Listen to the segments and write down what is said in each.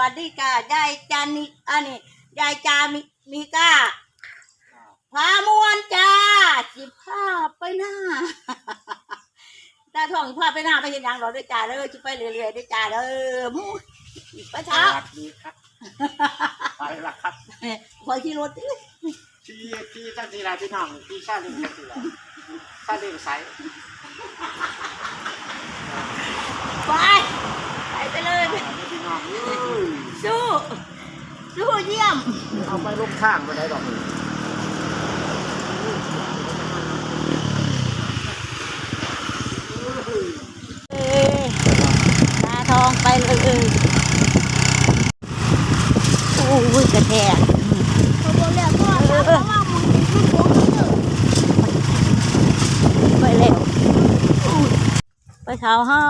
วัสดีค่ะยายจานิอันนี้ยายจามิมิก้าพามวนจ้าสิพาไปหน้าตาทองพาไปหน้าไปเห็นหยังหรอด้วยจ้าเด้อจิไปเรื่อยๆด้วยจ้าเด้อหมูไปสเช้าวัสดีครับไปละครับคอยขี่รถดิที่ที่ตั้งทีไรพี่น้องที่ชาลิงตั้งทีไรชาลิงใสไปไปไปเลย พี่น้องเอ้ย สู้ สู้เยี่ยม เอาไปลูกข้างไปได้ดอกเลยเอ้ยตาทองไปเลยโอ้ยกระแทกเขาบอกแล้วก็ถ้าเขาว่ามึงเป็นผู้โกงเออไปแล้วไปเท้าเฮ้า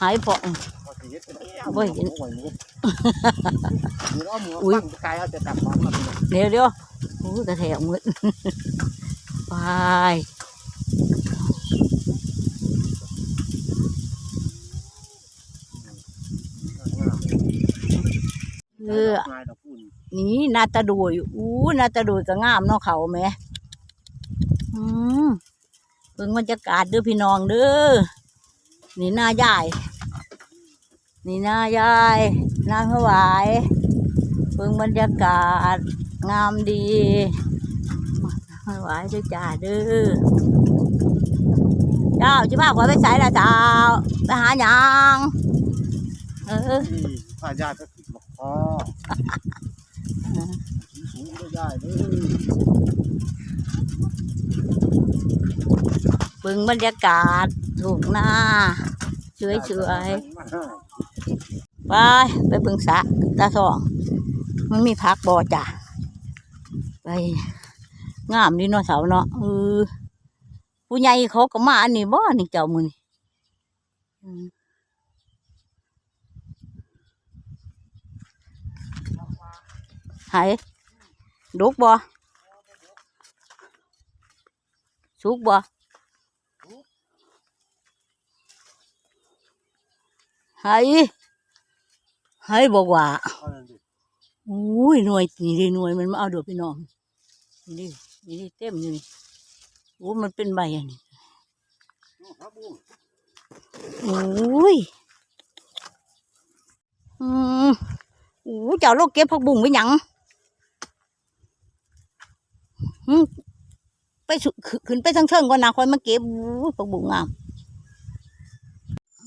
หายผ่องบ่เห็นโอ้ยนี่นี่เอาหมูอุ๊ยตั้งกายเอาจะจับของมาพี่น้องเดี๋ยวเดี๋ยวโอ้ยกระแทกมืดไปเออง่ายดอกพูนนี่นาตาโดยอู้นาตาโดยก็งามเนาะเขาแหม่อืม เพิ่งบรรยากาศเด้อพี่น้องเด้อนี่หน้ายายนี่หน้ายายนางถวายเพิ่งบรรยากาศงามดีถวายด้วยจ้าเด้อเจ้าจิบ้าขอไปใส่ละเจ้าไปหาหยังเออนี่พาญาติก็ติดบอกคอสูงก็ได้เลย บิ่งบรรยากาศถูกหน้าสวยสวยไปไปบิ่งสะตาสองมันมีพักบ่อจ้ะไปงามดีเนาะเสาเนาะเออผู้ใหญ่เขาก็มาอันนี้บ่นี่เจ้ามือนี่หายดุกบ่สุกบ่ ห้ให้บอกว่าอุ้ยหน่วยนี่ดิหน่วยมันมาเอาดอกพี่น้องนี่ดินี่ดิเต็มอยู่นี่โอ้มันเป็นใบอันนี้อุ้ยอืมโอ้เจ้าโลกเก็บผักบุ้งไว้หยังไปสุขึ้นขึ้นไปทั้งเทิงก่อนนะคอยมาเก็บผักบุ้งงาม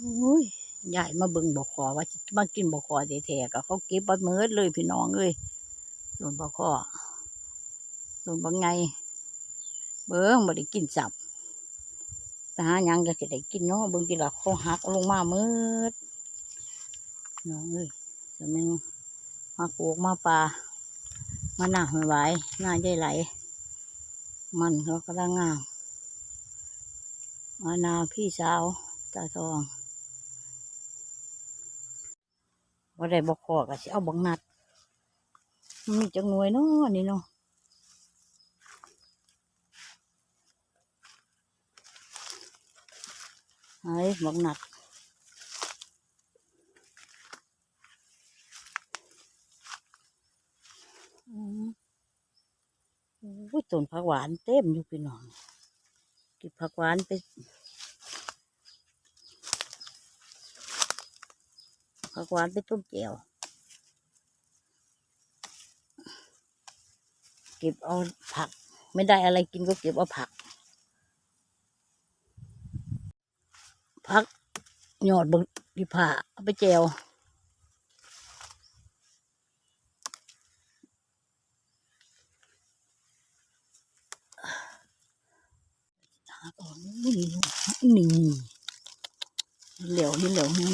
อุ้ย ยายมาเบิ่งบอกขอว่ามากินบอกขอแท้ๆก็เขาเก็บบัดเมิดเลยพี่น้องเอ้ยส่วนบอกขอส่วนบางไง เบิ่งบ่ได้กินสับแต่หาหยังก็สิได้กินเนาะเบิ่งกินละเขาหักลงมาเมิดน้องเอ้ยจะแม่นมาปลูกมาปลามาหน้าไม่ไหวหน้าใหญ่ไหล มันเขากำลังงามมานาพี่สาวตาทอง ว่าได้บอกขอก็สิเอาบังนัดมันมีจังหน่วยเนาะนี่เนาะไอ้บังนัดอืมโอ้ยต้นผักหวานเต็มอยู่พี่น้องกิบผักหวานไป ผักหวานไปต้มแจ่วเก็บเอาผัก ไม่ได้อะไรกินก็เก็บเอาผัก ผักยอดบงดีผ่าเอาไปแจวหาก่อนนี่นี่เหลวนี่เหลวนี่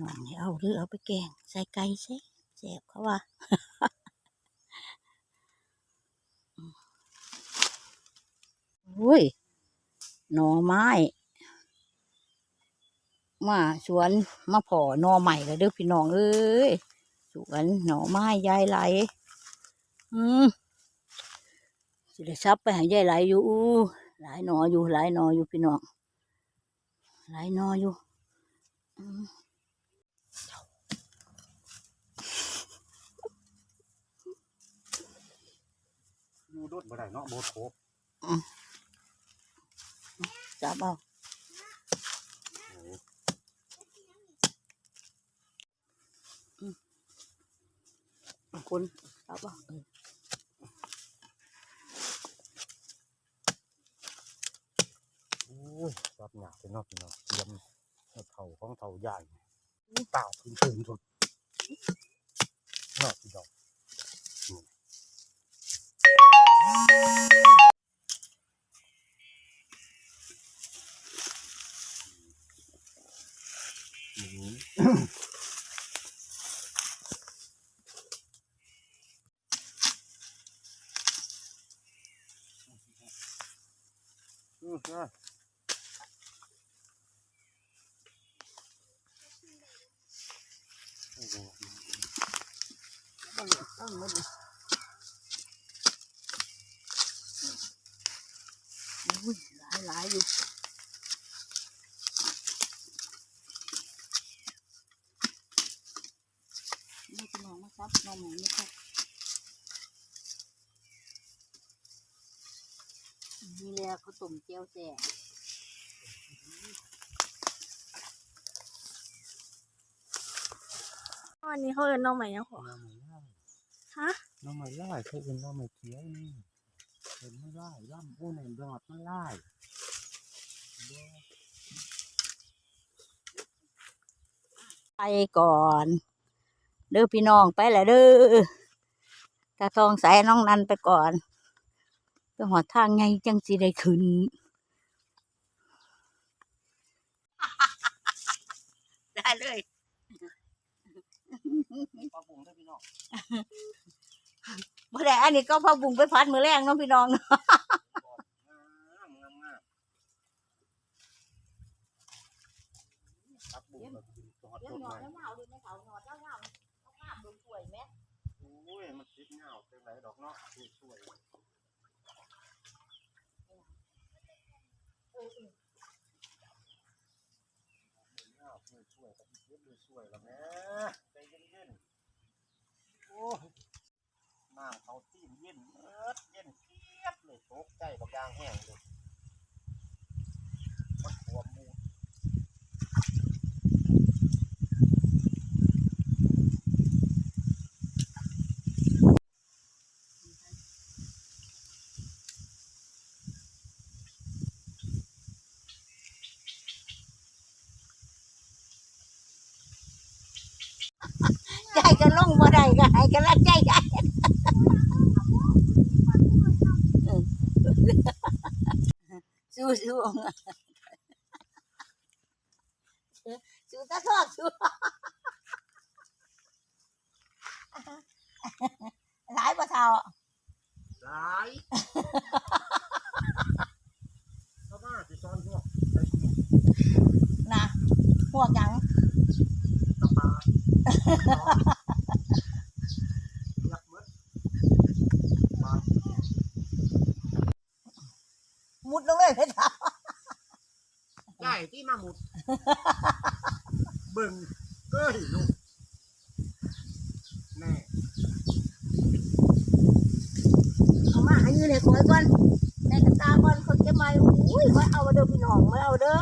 น้องให้เอาหรือเอาไปแกงใส่ไก่ใช่แซ่บเขาว่าโอ้ยหน่อไม้ มาสวนมาพอหน่อใหม่เลยเด้อพี่น้องเอ้ยสวนหน่อไม้ยายไหล อืมสิได้ซับไปห้ยายไหลอยู่หลายหน่ออยู่หลายหน่ออยู่พี่น้องหลายหนออยู่อื อยู่โดดบ่ได้เนาะโบโถจับเอาคุณจับเอาเออโอ้ยรับหยาไปเนาะพี่น้องเตรียมให้เผาของเผาใหญ่อู้เปล่าขึ้นถึงสุดเนาะพี่น้องอืมอืม อะโอ้โห เอาเอาหมดเลยอุ้ยหลายหลายอยู่นี่จะมองมาซับมองหมูนี่ครับนี่แหละเขาต้มเจียวแจ่อันนี้เขาเอินน้องใหม่ยังขอน้ำมันไล่ฮะน้ำมันไล่เขาเป็นน้ำมันเขียวนี่เห็นไม่ได้ย่ำอู้ในดอดไม่ไล่ ไปก่อน เด้อพี่น้องไปแหละเด้อตาทองสายน้องนันไปก่อนไปหอดทางไงจังสิได้ขึ้นได้เลยปลาบุงได้พี่น้องบ่ได้อันนี้ก็พอบุงไปพัดมือแรงเน้องพี่น้องเนาะ งามงามงามปลาบุงแบบกินจอด เดี๋ย จ ว ด หยอ ให ด ม่ แล้วเมาดิแม่เขาหยอดแล้วเมาเอาข้ามโดนป่วยแม่ โอ้ยมัน ติดเงาเป็นไรดอกเนาะสวยๆเงาสวยกับเย็บสวยแล้วแม่ใจเย็นๆโอ้น้ำเขาตีนเย็นเอิดเย็นเทียบเลยตกใจบักยางแห้งเลยมันหัวหมู ใจก็ลงบ่ได้ ก็ให้กันละใจได้สู้สู้สู้ตะทอดสู้หลายบ่เท่าหลายเข้ามาที่ซ้อนพวกใส่ถุงนะพวกยังตะปายับมดมา มุดลงเลยเพชร ใหญ่ที่มาหมุดเบิ่งเก้ยลูกแน่ เอามาให้ยื นให้คอยก่อนในกระตาก่อนเขาจะมาอุ้ยคอยเอาเด้อพี่น้องมาเอาเด้อ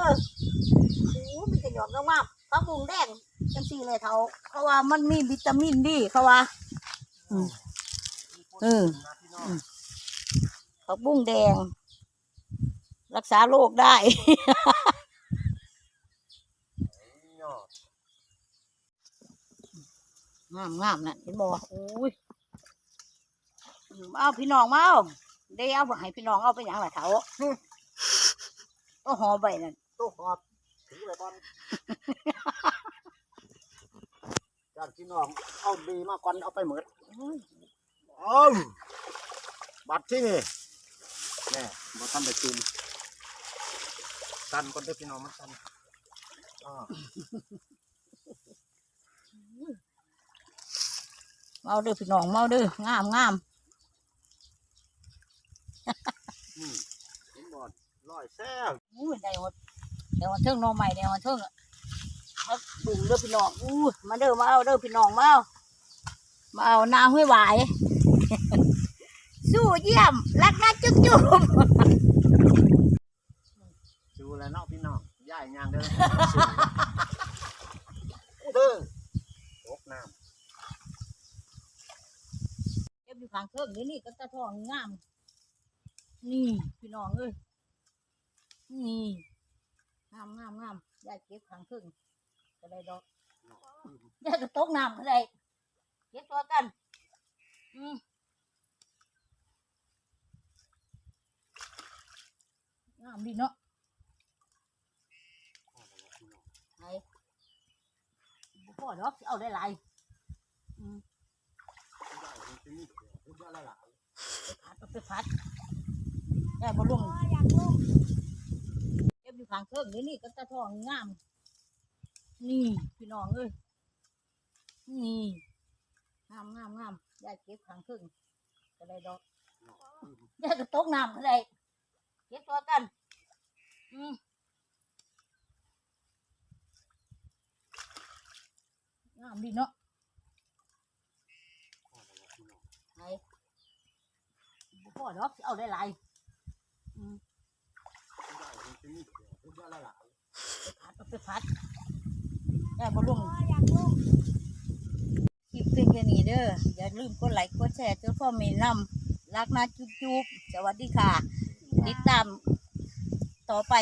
โอ้มีแต่หยอกงามๆผักบุ้งแดงจังซี่เลยเขาเขาว่ามันมีวิตามินดีเขาว่าอืมเออนะพี่น้องผักบุ้งแดง รักษาโรคได้ยอดงามงามๆนั่นเห็นบ่อุ้ยมาเอาพี่น้องมาเอา ได้เอาไปให้พี่น้องเอาไปหยังล่ะเถาก็หอใบนั่นตู้หอบถือไว้ก่อนจากพี่น้องเอาดีมาก่อนเอาไปหมดอุ้ยเอาบัตรที่นี่แน่บ่ทันได้จุ่มตันก่อนเด้อพี่น้องมันตันอ่ามาเอาเด้อพี่น้องมาเอาเด้องามงาม อืมเห็นบอด ร้อยแซ่บอุ้ยได้หมดเดี๋ยวมาเทิงหน้องใหม่เดี๋ยวมาเทิงเอาบึงเด้อพี่น้องอู้มาเด้อมาเอาเด้อพี่น้องมาเอามาเอานาห้วยหวายสู้เยี่ยมรักนะจุ๊บจุ๊บดูแลวเนาะพี่น้องย่ายยางเด้อสู้เด้อตกน้เก็บอยู่ข้างเครื่องนี่นี่ก็ตะทองงาม นี่พี่น้องเอ้ย นี่งามงามงามยายเก็บข้างครื่งก็ได้ดอกยายก็ตกน้ำก็ได้เก็บตัวกัน อืมงามดีเนาะไหนบ่อดอกเอาได้หลายอืมย่าดี๋ยวย่ายละหลายไปพัดเอาไปพัดได้บ่ลงอยากลง ข้างเครื่องนี่นี่ก็ตะทองงาม นี่ พี่น้องเอ้ยนี่งามงามงามยายเก็บข้างเครื่องก็ได้ดอกยายก็ตกน้ำก็ได้เก็บตัวกัน อืมงามดีเนาะไหนบ่อดอกเอาได้หลายอืม เดี๋ยวย่ายละหลายไปพัดเอาไปพัดได้บ่ลงอยงคลิปเป็นแค่นี้เด้ออย่าลืมกดไลค์กดแชร์จนพ่อมีนำรักนะจุ๊บจุ๊บสวัสดีค่ะ ติดตามต่อไป